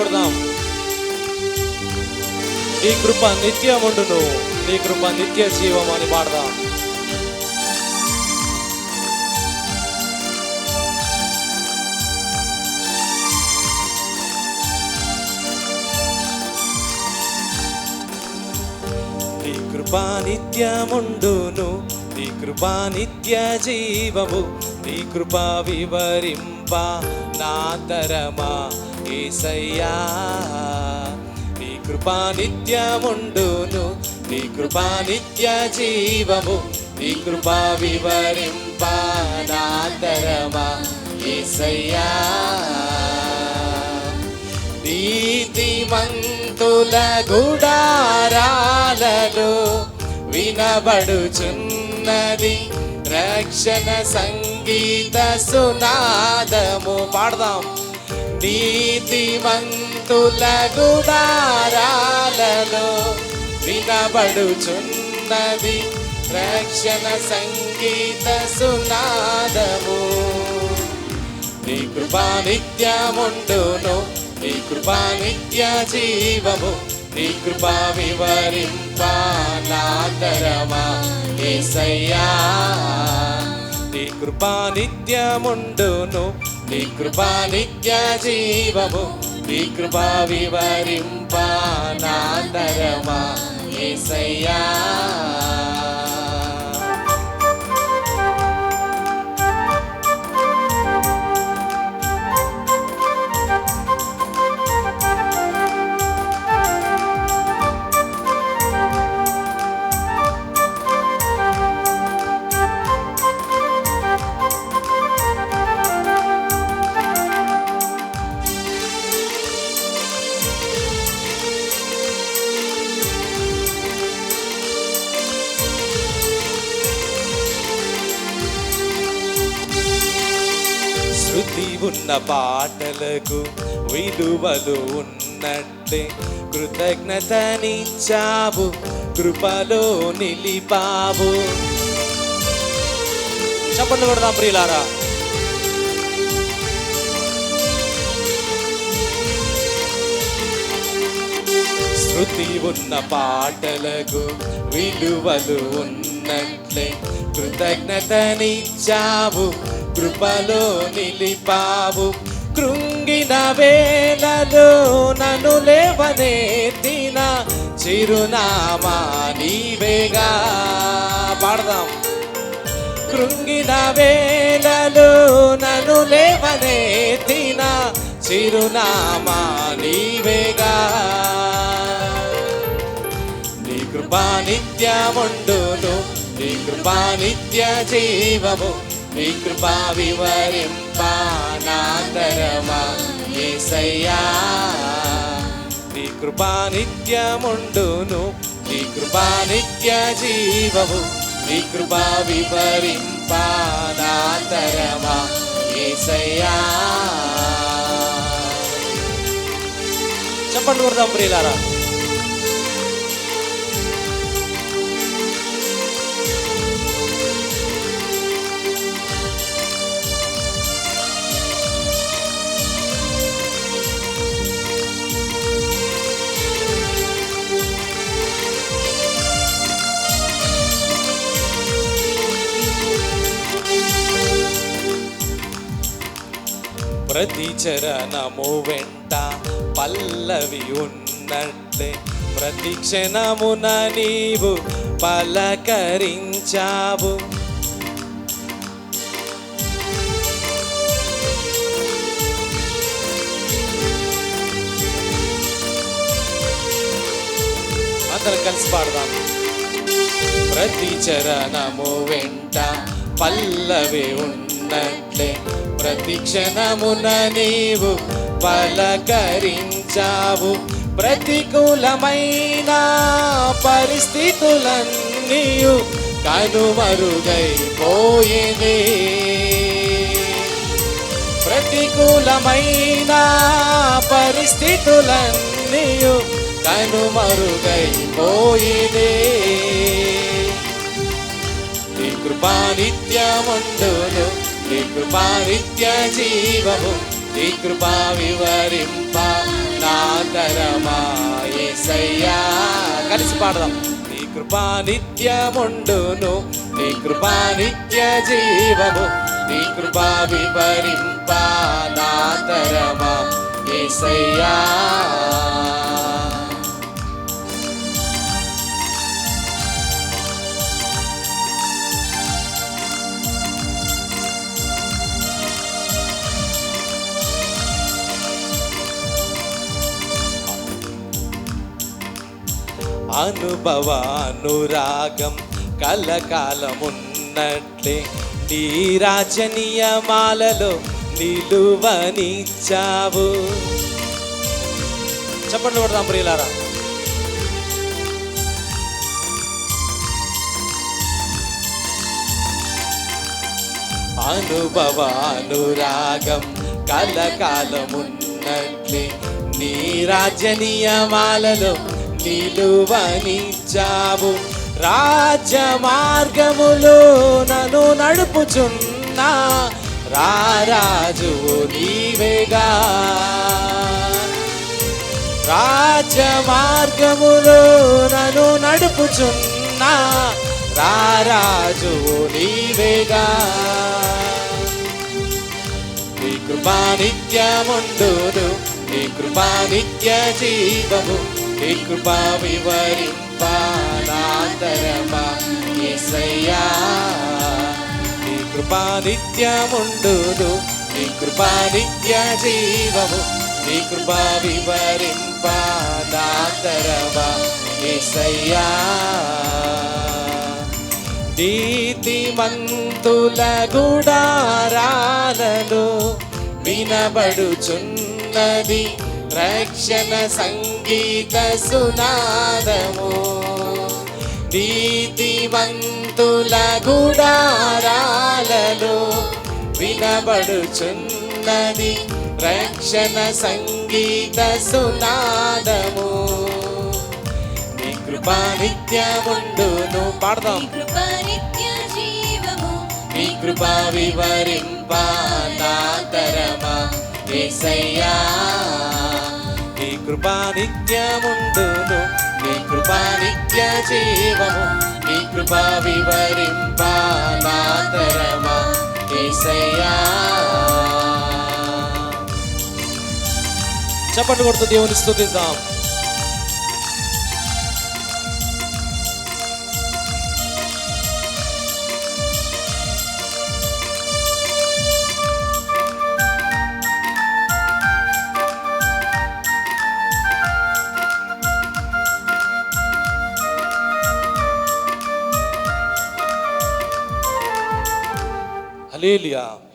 కొడదాం. నీ కృప నిత్యముండును నీ కృప నిత్య జీవం అని పాడదాం. నీ కృపా నిత్యముండును నీ కృపా నిత్య జీవము. నీ కృపా వివరింపు నా తరమా ఏసయ్యా. నీ కృపా నిత్యముండును నీ కృపా నిత్య జీవము నీ కృపా వివరింప నా తరమా ఏసయ్యా. నీతిమంతుల గుడారాలలో వినబడుచున్నది రక్షణ గీత సునాదము పాడదాం. నీతిమంతుల గుడారాలను వినబడుచున్నది రక్షణ సంగీత సునాదము. నీ కృపా నిత్యముండును నీ కృపా నిత్య జీవము. నీ కృపా వివరింప నా ఏసయ్యా. నీ కృపా నిత్యముండును నీ కృపా నిత్య జీవము నీ కృపా వివరింపా శృతి పాటలకు విలువలు ఉన్నట్టే కృతజ్ఞతనిచ్చావు కృపలో నిలిపావు. చెప్పండి కొడదాం ప్రియులారా. శృతి ఉన్న పాటలకు విలువలు ఉన్నట్లే కృతజ్ఞతనిచ్చావు కృపలో నిలిపావు. కృంగిన వేళలో నన్ను లేవనెత్తిన చిరునామా నీవేగా. పాడదాం. కృంగిన వేళలో నన్ను లేవనెత్తిన చిరునామా నీవేగా. నీ కృపా నిత్యముండును నీ కృపా నిత్య జీవము. నీ కృపా వివరింప ఏసయ్యా. నీ కృపా నిత్యముండును నీ కృపా నిత్య జీవము నీ కృపా వివరింప ఏసయ్యా. చెప్పండి కొడదాం ప్రియులారా. ప్రతి చరణము వెంట పల్లవి ఉన్నట్లే. ప్రతి క్షణమున నీవు పలకరించావు. అందరం కలిసి పాడదాం. ప్రతి చరణము వెంట పల్లవి ఉన్న ఉన్నట్లే ప్రతి క్షణమున నీవు పలకరించావు. ప్రతికూలమైన పరిస్థితులన్నీయు కనుమరుగైపోయేది. ప్రతికూలమైన పరిస్థితులన్నీయు కనుమరుగైపోయేది. నీ కృపా నిత్యముండును నీ కృపా నిత్య జీవము నీ కృప వివరింప నా తరమా కలిసి పాడదాం. నీ కృపా నిత్యముండును నీ కృపా నిత్య జీవము నీ కృపా వివరింప నా తరమా యేసయ్యా అనుభవానురాగం కలకాలమున్నట్లే. నీ రాజనీయమాలలో నిలువనిచ్చావు. చెప్పండి కొడదాం ప్రియులారా. అనుభవానురాగం కలకాలమున్నట్లే. నీ రాజనీయమాలలో నిలువనిచ్చావు రాజ్య మార్గములో నన్ను నడుపుచున్నా రారాజు నీవేగా. రాజ్య మార్గములో నన్ను నడుపుచున్నా రారాజు నీవేగా. నీ కృపా నిత్యముండును నీ కృపా నిత్య జీవము. నీ కృపా వివరింప నాతరమా నీ కృపా నిత్యముండును? నీ కృపా నిత్య జీవము? నీ కృపా వివరింప ఏసయ్యా యేసయ్యా నీతిమంతుల గుడారాలను వినబడుచున్నది రక్షణ సంగీత సునాదము. నీతిమంతుల గుడారాలను వినబడుచున్నది రక్షణ సంగీత సునాదము. నీ కృపా నిత్యముండును. పాడదాం. నీ కృప నిత్య జీవము. నీ కృప వివరింప నా తరమా. యేసయ్యా నీ కృప నిత్యముండును నీ కృప నిత్య జీవము నీ కృపా వివరింప నా చప్పట్లు కొడుతూ దేవుని స్తుతిద్దాం Aleluia.